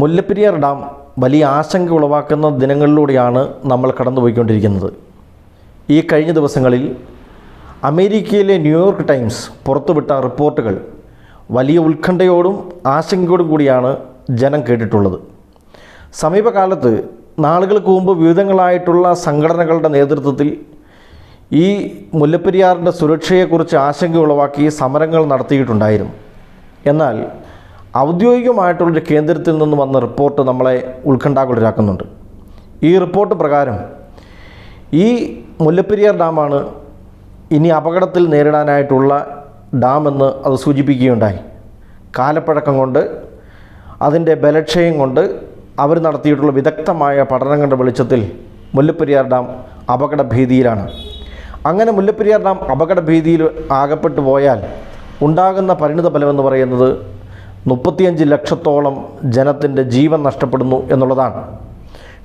Mullaperiyar dam വലിയ ആശങ്ക ഉളവാക്കുന്ന ദിനങ്ങളിലൂടെയാണ് നമ്മൾ കടന്നുപോയിക്കൊണ്ടിരിക്കുന്നത്. ഈ കഴിഞ്ഞ ദിവസങ്ങളിൽ അമേരിക്കയിലെ ന്യൂയോർക്ക് ടൈംസ് പുറത്തുവിട്ട റിപ്പോർട്ടുകൾ വലിയ ഉത്കണ്ഠയോടും ആശങ്കയോടും കൂടിയാണ് ജനം കേട്ടിട്ടുള്ളത്. സമീപകാലത്ത് നാളുകൾക്ക് മുമ്പ് വിവിധങ്ങളായിട്ടുള്ള സംഘടനകളുടെ നേതൃത്വത്തിൽ ഈ മുല്ലപ്പെരിയാറിന്റെ സുരക്ഷയെക്കുറിച്ച് ആശങ്ക ഉളവാക്കി സമരങ്ങൾ നടത്തിയിട്ടുണ്ടായിരുന്നു. എന്നാൽ ഔദ്യോഗികമായിട്ടുള്ളൊരു കേന്ദ്രത്തിൽ നിന്ന് വന്ന റിപ്പോർട്ട് നമ്മളെ ഉത്കണ്ഠാകുലരാക്കുന്നുണ്ട്. ഈ റിപ്പോർട്ട് പ്രകാരം ഈ മുല്ലപ്പെരിയാർ ഡാമാണ് ഇനി അപകടത്തിൽ നേരിടാനായിട്ടുള്ള ഡാമെന്ന് അത് സൂചിപ്പിക്കുകയുണ്ടായി. കാലപ്പഴക്കം കൊണ്ട് അതിന്റെ ബലക്ഷയം കൊണ്ട് അവർ നടത്തിയിട്ടുള്ള വിദഗ്ധമായ പഠനങ്ങളുടെ വെളിച്ചത്തിൽ മുല്ലപ്പെരിയാർ ഡാം അപകട ഭീതിയിലാണ് അങ്ങനെ മുല്ലപ്പെരിയാർ ഡാം അപകടഭീതിയിൽ ആകപ്പെട്ടു പോയാൽ ഉണ്ടാകുന്ന പരിണിത ഫലമെന്ന് പറയുന്നത് മുപ്പത്തിയഞ്ച് ലക്ഷത്തോളം ജനത്തിന്റെ ജീവൻ നഷ്ടപ്പെടുന്നു എന്നുള്ളതാണ്.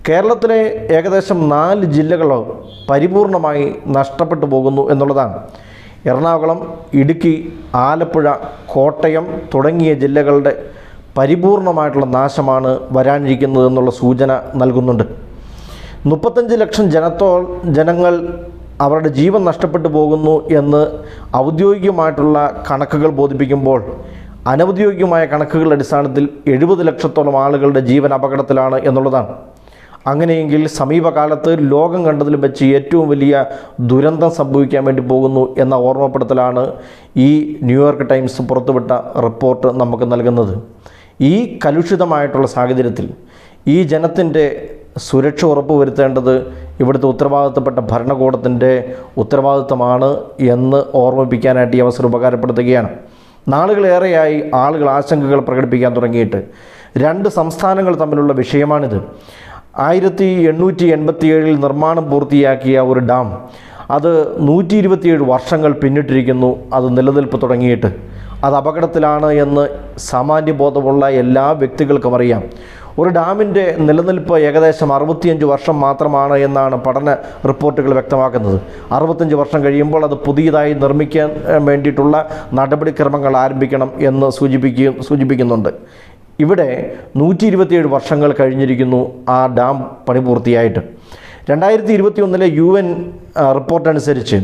കേരളത്തിലെ ഏകദേശം നാല് ജില്ലകൾ പരിപൂർണമായി നഷ്ടപ്പെട്ടു പോകുന്നു എന്നുള്ളതാണ്. എറണാകുളം ഇടുക്കി ആലപ്പുഴ കോട്ടയം തുടങ്ങിയ ജില്ലകളുടെ പരിപൂർണമായിട്ടുള്ള നാശമാണ് വരാനിരിക്കുന്നത് എന്നുള്ള സൂചന നൽകുന്നുണ്ട്. മുപ്പത്തഞ്ച് ലക്ഷം ജനത്തോ ജനങ്ങൾ അവരുടെ ജീവൻ നഷ്ടപ്പെട്ടു പോകുന്നു എന്ന് ഔദ്യോഗികമായിട്ടുള്ള കണക്കുകൾ ബോധിപ്പിക്കുമ്പോൾ അനൗദ്യോഗികമായ കണക്കുകളുടെ അടിസ്ഥാനത്തിൽ എഴുപത് ലക്ഷത്തോളം ആളുകളുടെ ജീവൻ അപകടത്തിലാണ് എന്നുള്ളതാണ്. അങ്ങനെയെങ്കിൽ സമീപകാലത്ത് ലോകം കണ്ടതിലും വെച്ച് ഏറ്റവും വലിയ ദുരന്തം സംഭവിക്കാൻ വേണ്ടി പോകുന്നു എന്ന ഓർമ്മപ്പെടുത്തലാണ് ഈ ന്യൂയോർക്ക് ടൈംസ് പുറത്തുവിട്ട റിപ്പോർട്ട് നമുക്ക് നൽകുന്നത്. ഈ കലുഷിതമായിട്ടുള്ള സാഹചര്യത്തിൽ ഈ ജനത്തിന്റെ സുരക്ഷ ഉറപ്പുവരുത്തേണ്ടത് ഇവിടുത്തെ ഉത്തരവാദിത്തപ്പെട്ട ഭരണകൂടത്തിന്റെ ഉത്തരവാദിത്തമാണ് എന്ന് ഓർമ്മിപ്പിക്കാനായിട്ട് ഈ അവസരം ഉപകാരപ്പെടുത്തുകയാണ്. നാളുകളേറെയായി ആളുകൾ ആശങ്കകൾ പ്രകടിപ്പിക്കാൻ തുടങ്ങിയിട്ട് രണ്ട് സംസ്ഥാനങ്ങൾ തമ്മിലുള്ള വിഷയമാണിത്. ആയിരത്തി എണ്ണൂറ്റി എൺപത്തി ഏഴിൽ നിർമ്മാണം പൂർത്തിയാക്കിയ ഒരു ഡാം അത് നൂറ്റി ഇരുപത്തിയേഴ് വർഷങ്ങൾ പിന്നിട്ടിരിക്കുന്നു അത് നിലനിൽപ്പ് തുടങ്ങിയിട്ട്. അത് അപകടത്തിലാണ് എന്ന് സാമാന്യബോധമുള്ള എല്ലാ വ്യക്തികൾക്കും അറിയാം. ഒരു ഡാമിന്റെ നിലനിൽപ്പ് ഏകദേശം അറുപത്തിയഞ്ച് വർഷം മാത്രമാണ് എന്നാണ് പഠന റിപ്പോർട്ടുകൾ വ്യക്തമാക്കുന്നത്. അറുപത്തഞ്ച് വർഷം കഴിയുമ്പോൾ അത് പുതിയതായി നിർമ്മിക്കാൻ വേണ്ടിയിട്ടുള്ള നടപടിക്രമങ്ങൾ ആരംഭിക്കണം എന്ന് സൂചിപ്പിക്കുകയും സൂചിപ്പിക്കുന്നുണ്ട്. ഇവിടെ നൂറ്റി ഇരുപത്തിയേഴ് വർഷങ്ങൾ കഴിഞ്ഞിരിക്കുന്നു ആ ഡാം പണി പൂർത്തിയായിട്ട് രണ്ടായിരത്തി ഇരുപത്തി ഒന്നിലെ യു എൻ റിപ്പോർട്ടനുസരിച്ച്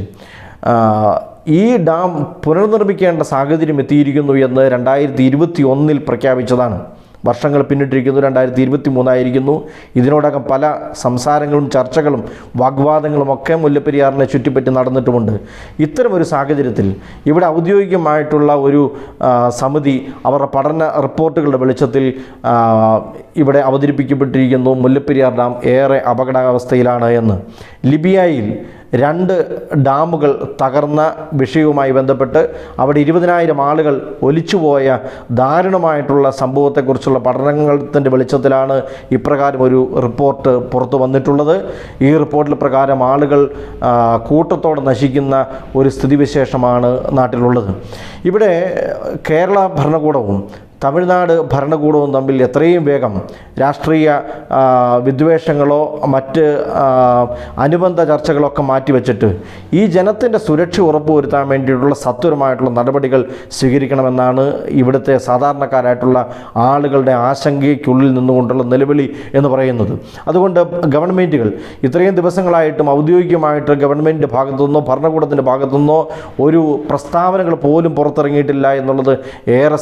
ഈ ഡാം പുനർനിർമ്മിക്കേണ്ട സാഹചര്യം എത്തിയിരിക്കുന്നു എന്ന് രണ്ടായിരത്തി ഇരുപത്തി ഒന്നിൽ പ്രഖ്യാപിച്ചതാണ്. വർഷങ്ങൾ പിന്നിട്ടിരിക്കുന്നു. രണ്ടായിരത്തി ഇരുപത്തി മൂന്നായിരിക്കുന്നു ഇതിനോടകം പല സംസാരങ്ങളും ചർച്ചകളും വാഗ്വാദങ്ങളും ഒക്കെ മുല്ലപ്പെരിയാറിനെ ചുറ്റിപ്പറ്റി നടന്നിട്ടുമുണ്ട്. ഇത്തരമൊരു സാഹചര്യത്തിൽ ഇവിടെ ഔദ്യോഗികമായിട്ടുള്ള ഒരു സമിതി അവരുടെ പഠന റിപ്പോർട്ടുകളുടെ വെളിച്ചത്തിൽ ഇവിടെ അവതരിപ്പിക്കപ്പെട്ടിരിക്കുന്നു. മുല്ലപ്പെരിയാർ ഡാം ഏറെ അപകടാവസ്ഥയിലാണ് എന്ന്. ലിബിയയിൽ രണ്ട് ഡാമുകൾ തകർന്ന വിഷയവുമായി ബന്ധപ്പെട്ട് അവിടെ ഇരുപതിനായിരം ആളുകൾ ഒലിച്ചുപോയ ദാരുണമായിട്ടുള്ള സംഭവത്തെക്കുറിച്ചുള്ള പഠനങ്ങളുടെ വെളിച്ചത്തിലാണ് ഇപ്രകാരം ഒരു റിപ്പോർട്ട് പുറത്തു വന്നിട്ടുള്ളത്. ഈ റിപ്പോർട്ടിൽ പ്രകാരം ആളുകൾ കൂട്ടത്തോടെ നശിക്കുന്ന ഒരു സ്ഥിതിവിശേഷമാണ് നാട്ടിലുള്ളത്. ഇവിടെ കേരള ഭരണകൂടവും തമിഴ്നാട് ഭരണകൂടവും തമ്മിൽ എത്രയും വേഗം രാഷ്ട്രീയ വിദ്വേഷങ്ങളോ മറ്റ് അനുബന്ധ ചർച്ചകളൊക്കെ മാറ്റിവെച്ചിട്ട് ഈ ജനത്തിന്റെ സുരക്ഷ ഉറപ്പുവരുത്താൻ വേണ്ടിയിട്ടുള്ള സത്വരമായിട്ടുള്ള നടപടികൾ സ്വീകരിക്കണമെന്നാണ് ഇവിടുത്തെ സാധാരണക്കാരായിട്ടുള്ള ആളുകളുടെ ആശങ്കയ്ക്കുള്ളിൽ നിന്നുകൊണ്ടുള്ള നിലവിളി എന്ന് പറയുന്നത്. അതുകൊണ്ട് ഗവൺമെന്റുകൾ ഇത്രയും ദിവസങ്ങളായിട്ടും ഔദ്യോഗികമായിട്ട് ഗവൺമെന്റിന്റെ ഭാഗത്തുനിന്നോ ഭരണകൂടത്തിന്റെ ഭാഗത്തുനിന്നോ ഒരു പ്രസ്താവനകൾ പോലും പുറത്തിറങ്ങിയിട്ടില്ല എന്നുള്ളത് ഏറെ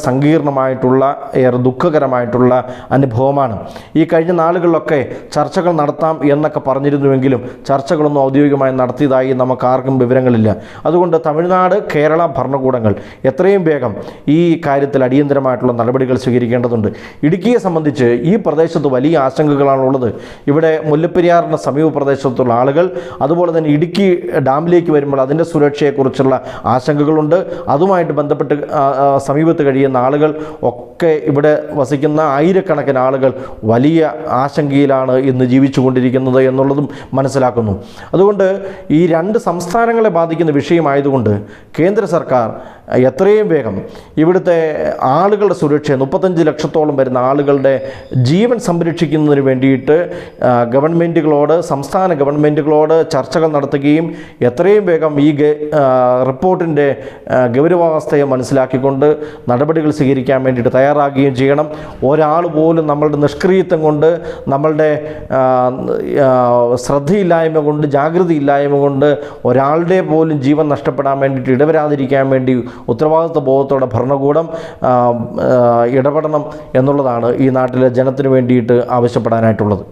സങ്കീർണമായിട്ടുള്ള ഏറെ ദുഃഖകരമായിട്ടുള്ള അനുഭവമാണ്. ഈ കഴിഞ്ഞ നാളുകളിലൊക്കെ ചർച്ചകൾ നടത്താം എന്നൊക്കെ പറഞ്ഞിരുന്നുവെങ്കിലും ചർച്ചകളൊന്നും ഔദ്യോഗികമായി നടത്തിയതായി നമുക്ക് ആർക്കും വിവരങ്ങളില്ല. അതുകൊണ്ട് തമിഴ്നാട് കേരള ഭരണകൂടങ്ങൾ എത്രയും വേഗം ഈ കാര്യത്തിൽ അടിയന്തരമായിട്ടുള്ള നടപടികൾ സ്വീകരിക്കേണ്ടതുണ്ട്. ഇടുക്കിയെ സംബന്ധിച്ച് ഈ പ്രദേശത്ത് വലിയ ആശങ്കകളാണുള്ളത്. ഇവിടെ മുല്ലപ്പെരിയാറിന്റെ സമീപ പ്രദേശത്തുള്ള ആളുകൾ അതുപോലെ തന്നെ ഇടുക്കി ഡാമിലേക്ക് വരുമ്പോൾ അതിന്റെ സുരക്ഷയെക്കുറിച്ചുള്ള ആശങ്കകളുണ്ട്. അതുമായിട്ട് ബന്ധപ്പെട്ട് സമീപത്ത് കഴിയുന്ന ആളുകൾ ഒക്കെ ഇവിടെ വസിക്കുന്ന ആയിരക്കണക്കിന് ആളുകൾ വലിയ ആശങ്കയിലാണ് ഇന്ന് ജീവിച്ചു കൊണ്ടിരിക്കുന്നത് എന്നുള്ളതും മനസ്സിലാക്കുന്നു. അതുകൊണ്ട് ഈ രണ്ട് സംസ്ഥാനങ്ങളെ ബാധിക്കുന്ന വിഷയമായതുകൊണ്ട് കേന്ദ്ര സർക്കാർ എത്രയും വേഗം ഇവിടുത്തെ ആളുകളുടെ സുരക്ഷ മുപ്പത്തഞ്ച് ലക്ഷത്തോളം വരുന്ന ആളുകളുടെ ജീവൻ സംരക്ഷിക്കുന്നതിന് വേണ്ടിയിട്ട് ഗവൺമെന്റുകളോട് സംസ്ഥാന ഗവൺമെന്റുകളോട് ചർച്ചകൾ നടത്തുകയും എത്രയും വേഗം ഈ റിപ്പോർട്ടിന്റെ ഗൗരവാവസ്ഥയെ മനസ്സിലാക്കിക്കൊണ്ട് നടപടികൾ സ്വീകരിക്കാൻ വേണ്ടിയിട്ട് വേണ്ടിയിട്ട് തയ്യാറാകുകയും ചെയ്യണം. ഒരാൾ പോലും നമ്മളുടെ നിഷ്ക്രിയത്വം കൊണ്ട് നമ്മളുടെ ശ്രദ്ധയില്ലായ്മ കൊണ്ട് ജാഗ്രതയില്ലായ്മ കൊണ്ട് ഒരാളുടെ പോലും ജീവൻ നഷ്ടപ്പെടാൻ വേണ്ടിയിട്ട് ഇടവരാതിരിക്കാൻ വേണ്ടി ഉത്തരവാദിത്വ ബോധത്തോടെ ഭരണകൂടം ഇടപെടണം എന്നുള്ളതാണ് ഈ നാട്ടിലെ ജനത്തിന് വേണ്ടിയിട്ട് ആവശ്യപ്പെടാനായിട്ടുള്ളത്.